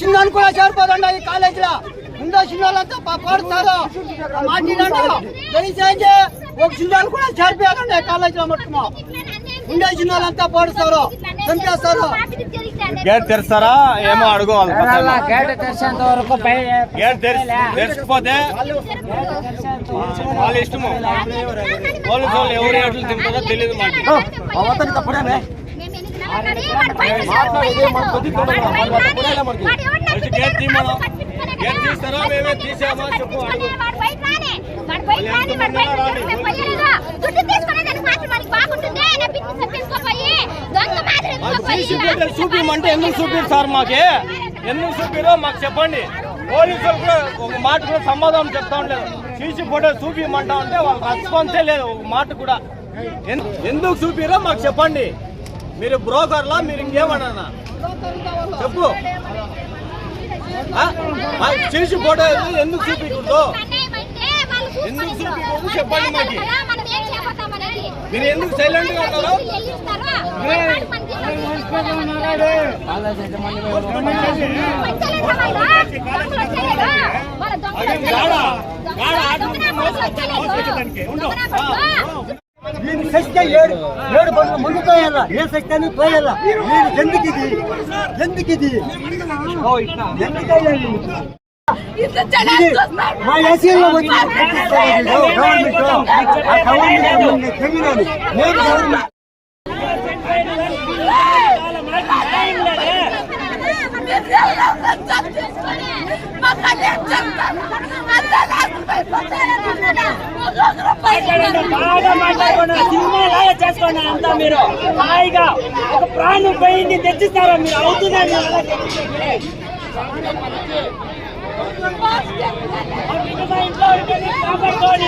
చిన్నాను కూడా చేరిపోదండి ఈ కాలేజీలో? ముందు చిన్నోళ్ళంతా పాడుతారు. మాట్లాడండి దయచేసి ఒక చిన్నాను కూడా చేరిపోయారండి కాలేజీలో మొత్తము. ఉండే చిన్నోళ్ళంతా పాడుస్తారు చంపేస్తారు. గేట్ తెరుస్తారా? ఏమో అడుకోవాలి గేట్ తెరిచేంత వరకు గేట్ తెరిచి తెరిచిపోతే వాళ్ళ ఇష్టము. పోలీసు వాళ్ళు ఎవరు ఎట్లు తింటారో తెలియదు మాకు. చూపించమంటే ఎందుకు చూపిరు సార్ మాకే ఎందుకు చూపిరో మాకు చెప్పండి పోలీసులు కూడా ఒక మాట కూడా సమాధానం చెప్తా ఉండలేదు సీసీ ఫోటో చూపించమంటా ఉంటే వాళ్ళకి రెస్పాన్సే లేదు ఒక మాట కూడా ఎన్- ఎందుకు చూపిరో మాకు చెప్పండి మీరు బ్రోకర్లా మీరు ఇంకేమన్నా చెప్పు. సీసీ ఫుటేజ్ ఎందుకు చూపించకూడదు? ఎందుకు చూపించకూడదు? చెప్పండి మాకు. మీరు ఎందుకు సైలెంట్గా ನೀನು ಸತ್ಯ ಏಳು ಏಳು ಬಂದು ಮಣ್ಣು ತೋಯಲ್ಲ ಏನು ಸತ್ಯನೂ ತೋಯಲ್ಲ ನೀನು ಜಂದಕ್ಕಿದ್ದೀ ಜಂದಕ್ಕಿದ್ದೀ ಗವರ್ಮೆಂಟ್ ಗವರ್ಮೆಂಟ್ బాగా మాట్లాడుకోండి సినిమా లాగా చేసుకోండి అంతా మీరు. హాయిగా ఒక ప్రాణం పోయింది తెచ్చిస్తారా మీరు? అవుతుందని ఇంట్లో ఉంటుంది కాపాడుకోండి